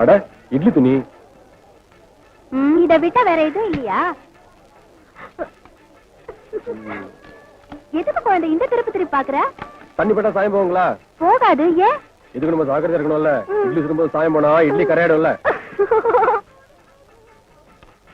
அட இட்லி துணி. இதை விட்டா வேற எதுவும் இல்லையா? எதுக்கு குழந்தை இந்த திருப்பி திருப்பி பாக்குற தண்ணி பட்டா சாயம் போகுங்களா? போகாது ஏன் இதுக்கு நம்ம ஜாக்கிரதையா இருக்கணும்ல. இட்லி சுடும்போது சாயம் போனா இட்லி கரையாடும்ல.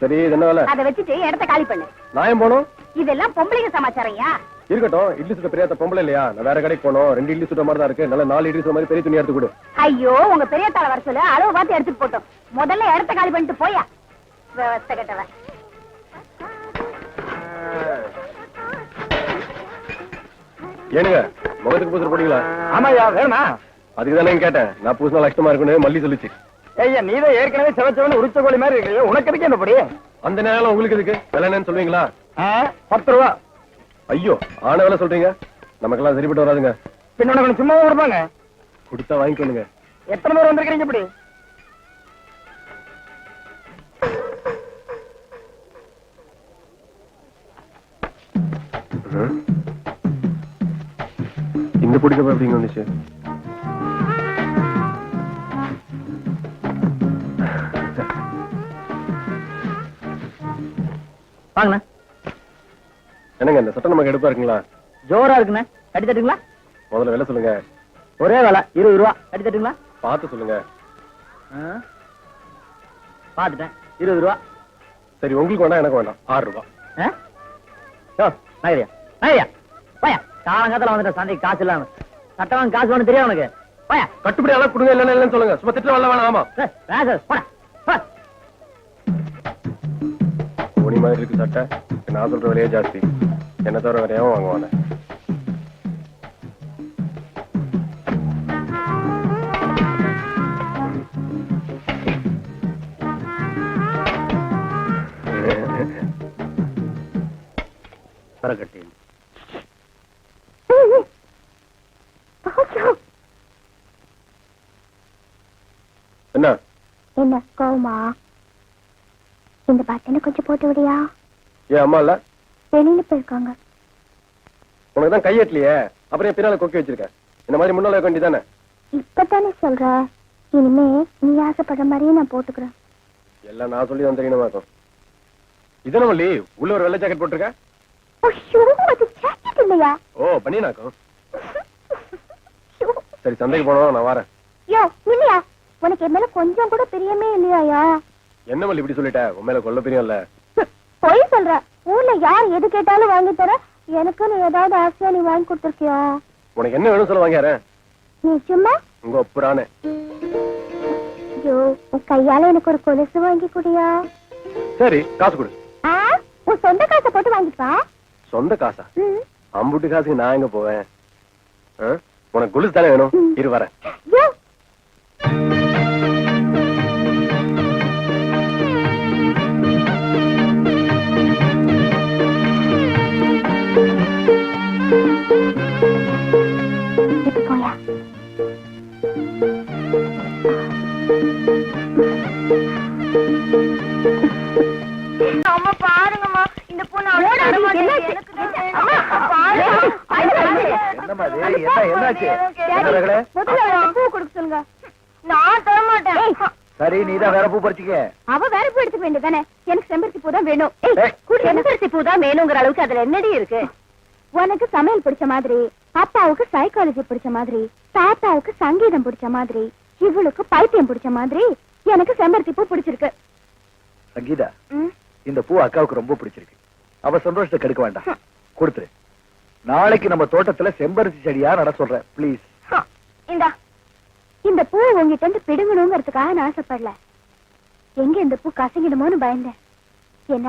சரி இது என்ன வேலை? அதை வச்சுட்டு இடத்த காலி பண்ணு. நாயம் போனோம் இதெல்லாம் பொம்பளைங்க சமாச்சாரையா இருக்கட்டும் இட்லி சுட்ட பெரிய பொம்பளை இல்லையா? நான் வேற கடைக்கு போனோம் ரெண்டு இட்லி சுட்ட மாதிரி தான் இருக்கு. நல்ல நாலு இட்லி சுட்ட மாதிரி பெரிய துணி எடுத்து கொடு. ஐயோ உங்க பெரிய வர சொல்லு. அளவு பார்த்து எடுத்துட்டு போட்டோம். முதல்ல இடத்த காலி பண்ணிட்டு போயா. கட்டவன் ஏனுங்க முகத்துக்கு பூசல் போடுவீங்களா ஆமாய்யா வேணுமா? அதுக்கு தானே கேட்டேன். நான் பூசினா லட்சமா இருக்குன்னு மல்லி சொல்லிச்சு. ஐயா நீதான் ஏற்கனவே செவச்சவன உரிச்ச கோழி மாதிரி இருக்கு. உனக்கு எதுக்கு என்ன படி? அந்த நேரம் உங்களுக்கு இதுக்கு விலை என்னன்னு சொல்லுவீங்களா? பத்து ரூபா. ஐயோ ஆன வேலை சொல்றீங்க? நமக்கெல்லாம் சரிப்பட்டு வராதுங்க. பின்ன உனக்கு சும்மா கொடுப்பாங்க கொடுத்தா வாங்கிக்கோங்க எத்தனை பேர் வந்திருக்கிறீங்க இப்படி? இந்த பிடிக்கப்ப எப்படிங்க வந்துச்சு? வாங்கண்ணா என்னங்க இந்த சட்டம் நமக்கு எடுப்பா இருக்குங்களா? ஜோரா இருக்குண்ணே. கட்டி தட்டுங்களா? முதல்ல விலை சொல்லுங்க. ஒரே வேலை இருபது ரூபா. கட்டி தட்டுங்களா? பார்த்து சொல்லுங்க. பாத்துட்டேன் இருபது ரூபா. சரி உங்களுக்கு வேண்டாம் எனக்கு வேண்டாம் ஆறு? யோ, நகரியா நகரியா போயா. காலங்காலத்துல வந்துட்ட சந்தைக்கு காசு இல்லாம. சட்டம் காசு வேணும் தெரியும் உனக்கு. போயா. கட்டுப்படி எல்லாம் கொடுங்க இல்லைன்னா இல்லைன்னு சொல்லுங்க. சும்மா திட்டம் வரல வேணாம் ஆமா. ராசர், போடா, மாதிரி இருக்கு சட்டை. நான் சொல்ற விலையே ஜாஸ்தி. என்ன தவிர வேறையாவும் வாங்குவாங்க பரக்கட்டி என்ன? என்ன கோவமா? இந்த பட்டனை கொஞ்சம் போட்டு விடியா? ஏன் அம்மா இல்ல? வெளியில போயிருக்காங்க. உனக்கு தான் கையெட்டலையே? அப்புறம் பின்னால கொக்கி வச்சிருக்க. இந்த மாதிரி முன்னால வைக்க வேண்டியதானே இப்பதானே சொல்ற. இனிமே நீ ஆசைப்படுற மாதிரியே நான் போட்டுக்கிறேன். எல்லாம் நான் சொல்லி தான் தெரியணுமா இருக்கும் இதன வள்ளி உள்ள ஒரு வெள்ளை ஜாக்கெட் போட்டிருக்க? இல்லையா? ஓ பண்ணினாக்கும். சரி சந்தைக்கு போனோம் நான் வரேன். யோ இல்லையா? உனக்கு என் மேல கொஞ்சம் கூட பிரியமே இல்லையாயா என்ன வள்ளி இப்படி சொல்லிட்ட? உன் மேல கொல்ல பிரியம் இல்ல பொய் சொல்ற. ஊர்ல யார் எது கேட்டாலும் வாங்கி தர. எனக்கு நீ ஏதாவது ஆசையா நீ வாங்கி கொடுத்துருக்கியா? உனக்கு என்ன வேணும் சொல்ல வாங்கிறேன் நீ சும்மா? உங்க ஒப்புறானே. ஐயோ உன் கையால எனக்கு ஒரு கொலுசு வாங்கி குடியா? சரி காசு கொடு. உன் சொந்த காசை போட்டு வாங்கிட்டு வா. சொந்த காசா. அம்புட்டு காசுக்கு நான் எங்க போவேன்? உனக்கு குளிச்சு தானே வேணும்? இரு வரேன். சரி நீதான் வேற பூ பறிச்சுக்க. அவ வேற பூ எடுத்துக்க வேண்டியதானே எனக்கு செம்பருத்தி பூ தான் வேணும் செம்பருத்தி பூ தான் வேணுங்கிற அளவுக்கு அதுல என்னடி இருக்கு? உனக்கு சமையல் பிடிச்ச மாதிரி அப்பாவுக்கு சைக்காலஜி பிடிச்ச மாதிரி தாத்தாவுக்கு சங்கீதம் பிடிச்ச மாதிரி இவளுக்கு பைத்தியம் பிடிச்ச மாதிரி எனக்கு செம்பருத்தி பூ பிடிச்சிருக்கு. சங்கீதா. இந்த பூ அக்காவுக்கு ரொம்ப பிடிச்சிருக்கு. அவ சந்தோஷத்தை கெடுக்க வேண்டாம். கொடுத்துரு. நாளைக்கு நம்ம தோட்டத்துல செம்பருத்தி செடியா நட சொல்றேன். ப்ளீஸ் இந்தா. இந்த பூ உங்ககிட்ட இருந்து பிடுங்கணுங்கிறதுக்காக நான் ஆசைப்படல. எங்க இந்த பூ கசங்கிடுமோன்னு பயந்தேன். என்ன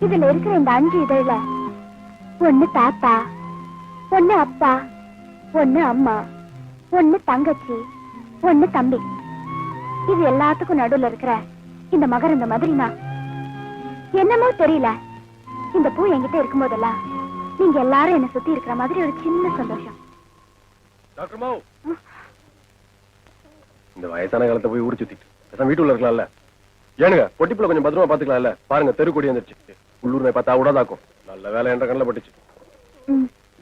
இதுல இருக்கிற இந்த அஞ்சு இதழ்ல ஒண்ணு தாத்தா ஒண்ணு அப்பா ஒண்ணு அம்மா ஒண்ணு தங்கச்சி ஒண்ணு தம்பி. இது எல்லாத்துக்கும் நடுவுல இருக்கிற இந்த மகரந்த மாதிரி நான். என்னமோ தெரியல இந்த பூ என்கிட்ட இருக்கும் போதெல்லாம் நீங்க எல்லாரும் என்ன சுத்தி இருக்கிற மாதிரி ஒரு சின்ன சந்தோஷம். டாக்டர் மாவு இந்த வயசான காலத்தை போய் ஊர் சுத்திட்டு. பேசாம வீட்டுல இருக்கலாம்ல. ஏனுங்க பொட்டிப்புல கொஞ்சம் பத்திரமா பாத்துக்கலாம்ல பாருங்க தெரு கொடி வந்துருச்சு. உள்ளூர் நாய் பார்த்தா விடாதாக்கும் நல்ல வேலை என்ற கண்ணில் பட்டுச்சு.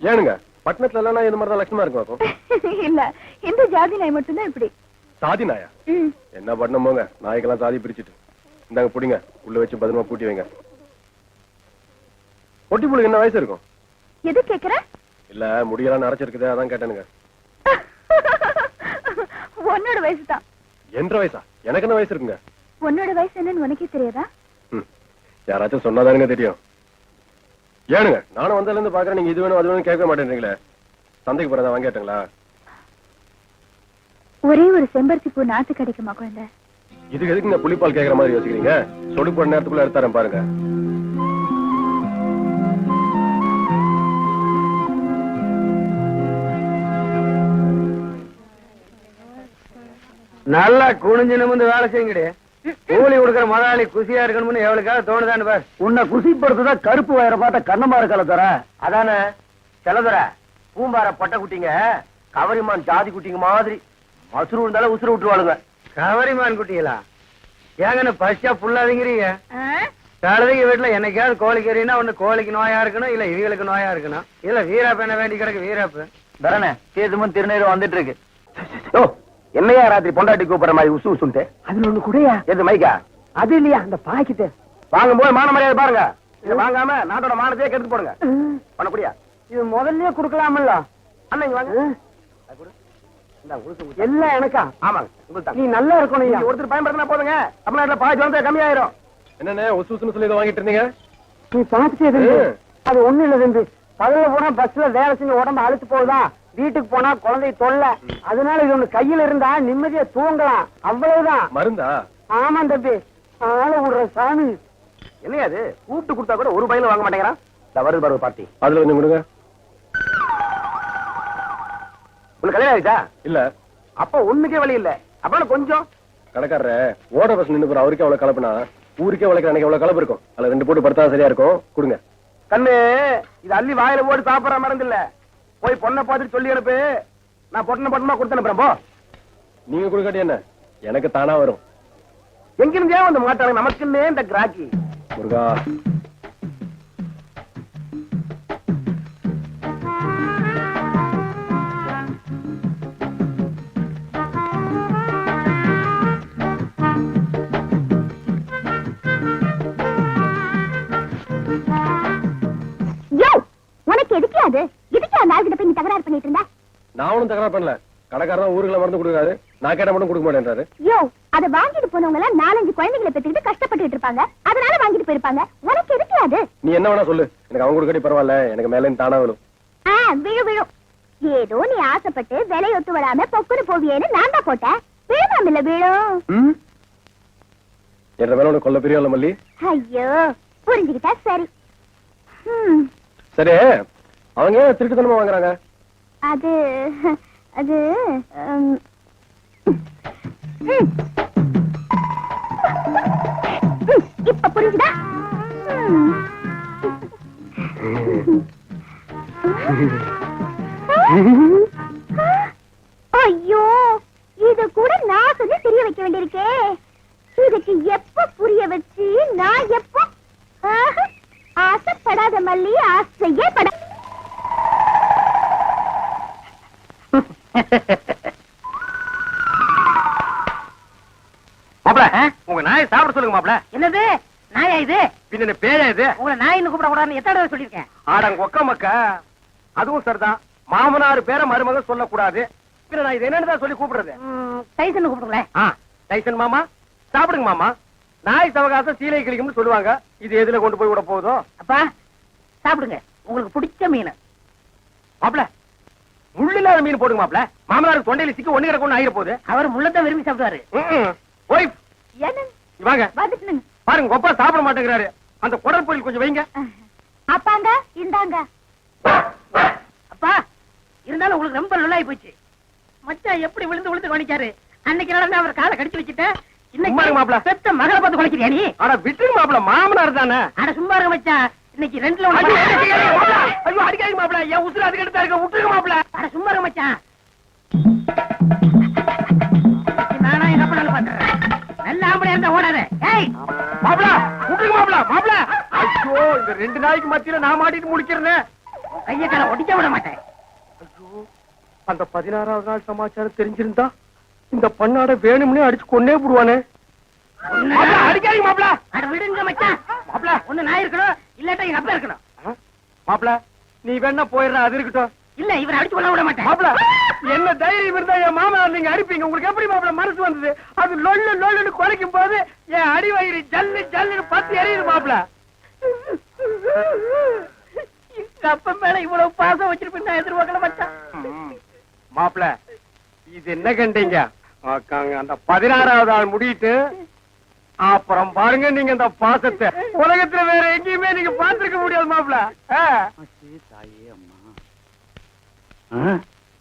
ஏனுங்க பட்டணத்துல எல்லாம் இந்த மாதிரி தான் லட்சணமா இருக்கும் இல்ல இந்த ஜாதி நாய் மட்டும்தான் இப்படி. சாதி நாயா? என்ன பண்ணணும் போங்க நாய்க்கெல்லாம் சாதி பிரிச்சுட்டு. இந்தாங்க புடிங்க உள்ள வச்சு பத்திரமா பூட்டி வைங்க. பொட்டி புள்ளைக்கு என்ன வயசு இருக்கும்? எது கேக்குற? இல்ல முடியெல்லாம் நரைச்சிருக்குது அதான் கேட்டேனுங்க. உன்னோட வயசு தான் என்ற வயசா? எனக்கு என்ன வயசு இருக்குங்க? உன்னோட வயசு என்னன்னு உனக்கே தெரியாதா. யாராச்சும் சொன்னாதானுங்க தெரியும். ஏனுங்க நானும் வந்ததுல இருந்து பாக்குறேன் நீங்க இது வேணும் அது வேணும் கேட்க மாட்டேன்றீங்களே. சந்தைக்கு போறதா வாங்கி கேட்டுங்களா? ஒரே ஒரு செம்பருத்தி பூ நாத்து கிடைக்குமா குழந்தை? இதுக்கு எதுக்கு இந்த புளிப்பால் கேக்குற மாதிரி யோசிக்கிறீங்க? சொடுக்கு போட நேரத்துக்குள்ள எடுத்தாரன் பாருங்க. நல்லா குனிஞ்சு நிமிந்து வேலை செய்யுங்கடி. கூலி கொடுக்குற முதலாளி குசியா இருக்கணும்னு எவ்வளவுக்காக தோணுதான்னு பார். உன்னை குசிப்படுத்துதான் கருப்பு வயிற பார்த்தா கண்ணமா இருக்கல தர. அதானே? செலதுற பூம்பார பட்டை குட்டிங்க கவரிமான் ஜாதி குட்டிங்க மாதிரி. மசுரு இருந்தாலும் உசுறு விட்டுருவாளுங்க. கவரிமான் குட்டிங்களா ஏங்கன்னு பசியா புல்லாதீங்கிறீங்க. கழுதைங்க வீட்டுல என்னைக்காவது கோழிக்கு எறினா ஒண்ணு கோழிக்கு நோயா இருக்கணும் இல்ல இவங்களுக்கு நோயா இருக்கணும். இல்ல வீராப்பு என்ன வேண்டி கிடக்கு வீராப்பு தரணே சேதுமும் திருநீரும் வந்துட்டு இருக்கு ஓ என்னையா ராத்திரி பொண்டாட்டி கூப்பிடுற மாதிரி உசு உசுன்ட்டு? அதுல ஒண்ணு கூடயா? எது மைக்கா? அது இல்லையா? அந்த பாக்கிட்டு வாங்கும் போது மான மரியாதை பாருங்க. இத வாங்காம நாட்டோட மானத்தையே கெடுத்து போடுங்க. பண்ணக்கூடியா இது முதல்லயே குடுக்கலாமல்ல? அண்ணா இங்க வாங்க. எல்லாம் எனக்கா? ஆமாங்க. நீ நல்லா இருக்கணும் ஒருத்தர் பயன்படுத்தினா போதுங்க. தமிழ்நாட்டுல பாதி வந்து கம்மியாயிரும். என்னண்ணே ஒசு ஒசுன்னு சொல்லி இதை வாங்கிட்டு இருந்தீங்க? நீ ம். அது ஒண்ணு இல்ல போனா பஸ்ல வேலை செஞ்சு உடம்பு அழுத்து போகுதான். வீட்டுக்கு போனா குழந்தை தொல்லை. அதனால இது ஒண்ணு கையில இருந்தா நிம்மதியா தூங்கலாம். அவ்வளவுதான். மருந்தா? ஆமா தம்பி. ஆள விடுற சாமி. என்னையா அது? கூப்பிட்டு கொடுத்தா கூட ஒரு பையில வாங்க மாட்டேங்கிறான். இந்த வருது பாரு பார்ட்டி அதுல கொஞ்சம் கொடுங்க. உனக்கு கல்யாணம் ஆயிடுச்சா? இல்ல. அப்ப ஒண்ணுக்கே வழி இல்ல. அப்ப கொஞ்சம்? கடைக்காரரே ஓட பஸ் நின்னு போற அவருக்கே அவ்வளவு கலப்புனா ஊருக்கே உழைக்கிற அன்னைக்கு எவ்வளவு கலப்பு இருக்கும். அதுல ரெண்டு போட்டு படுத்தா சரியா இருக்கும். கொடுங்க. கண்ணு இது அள்ளி வாயில போட்டு சாப்பிடுற மருந்து இல்ல. போய் பொண்ணை பார்த்துட்டு சொல்லி அனுப்பு. நான் பொண்ணை பட்டமா கொடுத்து அனுப்புறேன் போ. நீங்க கொடுக்காட்டி என்ன? எனக்கு தானா வரும். எங்கிருந்தே வந்து மாட்டாங்க நமக்குன்னே இந்த கிராக்கி. முருகா ஒண்ணும் தகராறு பண்ணல. கடைக்காரன் ஊருக்குள்ள மருந்து கொடுக்காரு நான் கேட்ட மட்டும் கொடுக்க மாட்டேன்றாரு. யோ அத வாங்கிட்டு போனவங்க எல்லாம் நாலஞ்சு குழந்தைகளை பெற்றுக்கிட்டு கஷ்டப்பட்டுட்டு இருப்பாங்க. அதனால வாங்கிட்டு போயிருப்பாங்க. உனக்கு எதுக்கு அது? நீ என்ன வேணா சொல்லு. எனக்கு அவங்க கொடுக்காட்டி பரவாயில்ல. எனக்கு மேல தானா விழும். ஆ விழு விழும் ஏதோ நீ ஆசைப்பட்டு விலை ஒத்து வராம பொக்குன்னு போவியேன்னு நான் தான் போட்டேன். விழுமாம் இல்ல விழும் என்ற மேல உனக்கு கொல்ல பிரியம் இல்ல மல்லி? ஐயோ புரிஞ்சுக்கிட்டா சரி. சரி அவங்க திருட்டுத்தனமா வாங்குறாங்க? அது அது இப்ப புரிஞ்சுதா ஐயோ இது கூட நான் சொல்லி தெரிய வைக்க வேண்டியிருக்கே. இதுக்கு எப்ப புரிய வச்சு நான் எப்ப ஆசைப்படாத மல்லி ஆசையே பட உங்க நாயை சாப்பிட சொல்லுங்க மாப்ள என்னது? நாயா இது? பின்ன பேயா இது? உங்களை நாயின்னு கூப்பிட கூடாதுன்னு எத்தனை சொல்லியிருக்கேன். ஆடங்க ஒக்க மக்க அதுவும் சரிதான். மாமனார் பேரை மருமகன் சொல்லக்கூடாது. பின்ன நான் இது என்னன்னு சொல்லி கூப்பிடுறது? டைசன் கூப்பிடுங்களேன். டைசன் மாமா சாப்பிடுங்க மாமா. நாய் சவகாசம் சீலை கிளிக்கும்னு சொல்லுவாங்க. இது எதுல கொண்டு போய் விட போகுதோ அப்பா சாப்பிடுங்க. உங்களுக்கு பிடிச்ச மீன். மாப்ள முள்ளு இல்லாத மீன் போடுங்க மாப்ள மாமனாருக்கு தொண்டையில சிக்கி ஒண்ணு கிடக்கு ஆயிர போகுது. அவர் முள்ளத்தை விரும்பி சாப்பிடுவாரு. வாங்க. பாருங்க கொப்பா சாப்பிட மாட்டேங்கிறாரு. அந்த குடல் பொரியல் கொஞ்சம் வைங்க. அப்பாங்க இந்தாங்க. அப்பா இருந்தாலும் உங்களுக்கு ரொம்ப நல்லாயி போச்சு. மச்சான் எப்படி விழுந்து விழுந்து கவனிச்சாரு? அன்னைக்கு நடந்து அவர் காலை கடிச்சு வச்சுட்டேன். இன்னைக்கு பெத்த மகளை பார்த்து குலைக்கிறியா நீ? ஆனா விட்டுருங்க மாப்ள மாமனார் தானே. அட சும்மா இருங்க மச்சான். இன்னைக்கு ரெண்டுல ஐயோ, ஒண்ணு அடிக்காதீங்க மாப்ள என் உசுறு அதுக்கு எடுத்தா இருக்க. விட்டுருங்க அட சும்மா மச்சான். நானா எங்க அப்பனாலும் பாத்துறேன் நல்ல ஆம்பளையா இருந்தா ஓடாத. ஏய் மாப்ள விட்டுருங்க மாப்ள மாப்ள ஐயோ இந்த ரெண்டு நாளைக்கு மத்தியில நான் மாட்டிட்டு முடிக்கிறேன் கைய கால ஒடிக்க விட மாட்டேன். அந்த பதினாறாவது நாள் சமாச்சாரம் தெரிஞ்சிருந்தா இந்த பண்ணாட வேணும்னே அடிச்சு கொன்னே போடுவானே. அடிக்காதீங்க மாப்ள அட விடுங்க மச்சான். மாப்ள ஒண்ணு நான் இருக்கணும் இல்லாட்டா எங்க அப்பா இருக்கணும். மாப்ள நீ வேணா போயிடுற அது இருக்கட்டும். இல்ல இவரை அடிச்சு கொள்ள விட மாட்டேன். மாப்ள என்ன தைரியம் இருந்தா என் மாமா நீங்க அடிப்பீங்க? உங்களுக்கு எப்படி மாப்ள மனசு வந்தது? அது லொல்லு லொல்லுன்னு குறைக்கும் போது என் அடி வயிறு ஜல்லு ஜல்லுன்னு பத்து எரியுது மாப்ள எங்க அப்பா மேல இவ்வளவு பாசம் வச்சிருப்பேன் நான் எதிர்பார்க்கல மச்சான். மாப்ள இது என்ன கண்டீங்க? அந்த பதினாறாவது ஆள் முடியிட்டு அப்புறம் பாருங்க நீங்க இந்த பாசத்தை. உலகத்துல வேற எங்கேயுமே நீங்க பார்த்திருக்க முடியாது மாப்ள ஆ.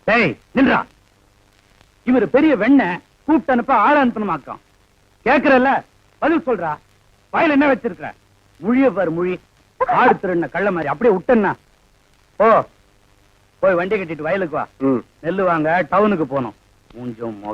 டேய் நின்றா இவர் பெரிய வெண்ண கூப்பிட்டு அனுப்ப ஆள் அனுப்பணுமாக்கம். கேக்குறல்ல? பதில் சொல்றா. வயல் என்ன வச்சிருக்க முழிய பாரு முழி. ஆடு திருண்ண கள்ள மாதிரி. அப்படியே விட்டேன்னா. ஓ போய் வண்டி கட்டிட்டு வயலுக்கு வா. நெல்லு வாங்க டவுனுக்கு போகணும். மூஞ்சும்